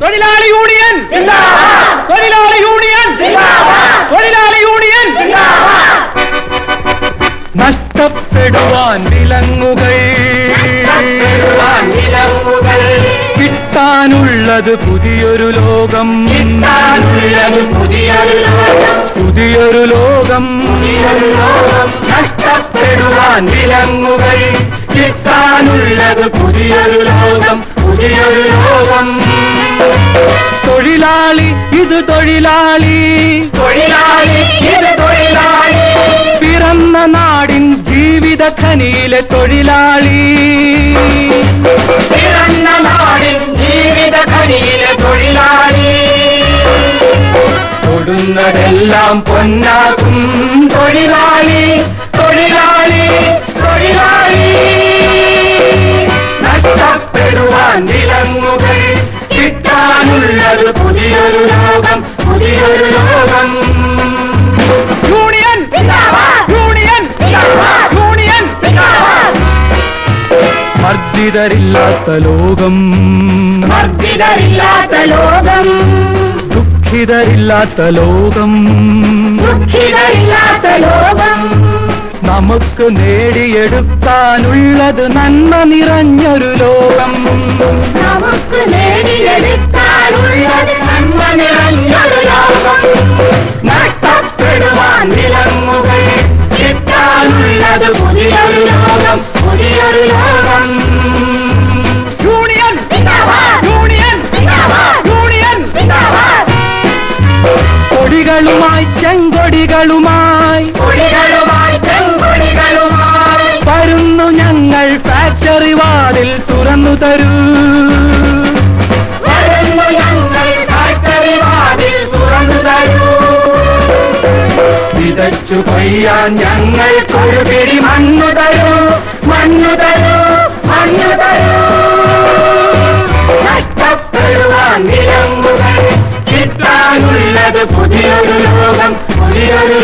തൊഴിലാളി യൂണിയൻ. തൊഴിലാളി യൂണിയൻ. തൊഴിലാളി യൂണിയൻ. നഷ്ടപ്പെടുവാൻ വിലങ്ങുകൾ. കിട്ടാനുള്ളത് പുതിയൊരു ലോകം. പുതിയൊരു ലോകം. നഷ്ടപ്പെടുവാൻ വിലങ്ങുകൾ. കിട്ടാനുള്ളത് പുതിയൊരു ലോകം. പുതിയൊരു ലോകം. തൊഴിലാളി ഇത് തൊഴിലാളി. തൊഴിലാളി ഇത് തൊഴിലാളി. പിറന്ന നാടിൻ ജീവിത ഖനിയിലെ തൊഴിലാളി. പിറന്ന നാടിൻ ജീവിത ഖനിയിലെ തൊഴിലാളി. തൊടുന്നതെല്ലാം പൊന്നാക്കും തൊഴിലാളി തൊഴിലാളി. കിട്ടാനുള്ളത് പുതിയൊരു ലോകം പുതിയൊരു ലോകം. യൂണിയൻ യൂണിയൻ യൂണിയൻ മർദ്ദിതരില്ലാത്ത ലോകം. മർദ്ദിതരില്ലാത്ത ലോകം. ദുഃഖിതരില്ലാത്ത ലോകം. ദുഃഖിതരില്ലാത്ത ലോകം. നമുക്ക് നേടിയെടുക്കാനുള്ളത് നന്മ നിറഞ്ഞൊരു ലോകം. കിട്ടാനുള്ളത് പുതിയൊരു ലോകം പുതിയൊരു ലോകം. യൂണിയൻ യൂണിയൻ യൂണിയൻ കൊടികളുമായി ചെങ്കൊടികളുമായി കൊടികളുമായി ചെങ്കൊടികളുമായി. വരുന്നു ഞങ്ങൾ ഫാക്ടറി വാതിൽ തുറന്നു തരൂ. വിതച്ചു കൊയ്യാൻ ഞങ്ങൾക്കൊരു പിടി മണ്ണു തരൂ മണ്ണു തരൂ മണ്ണു തരൂ. നഷ്ടപ്പെടുവാൻ നിലമ്പുകൾ കിട്ടാനുള്ളത് പുതിയൊരു ലോകം പുതിയൊരു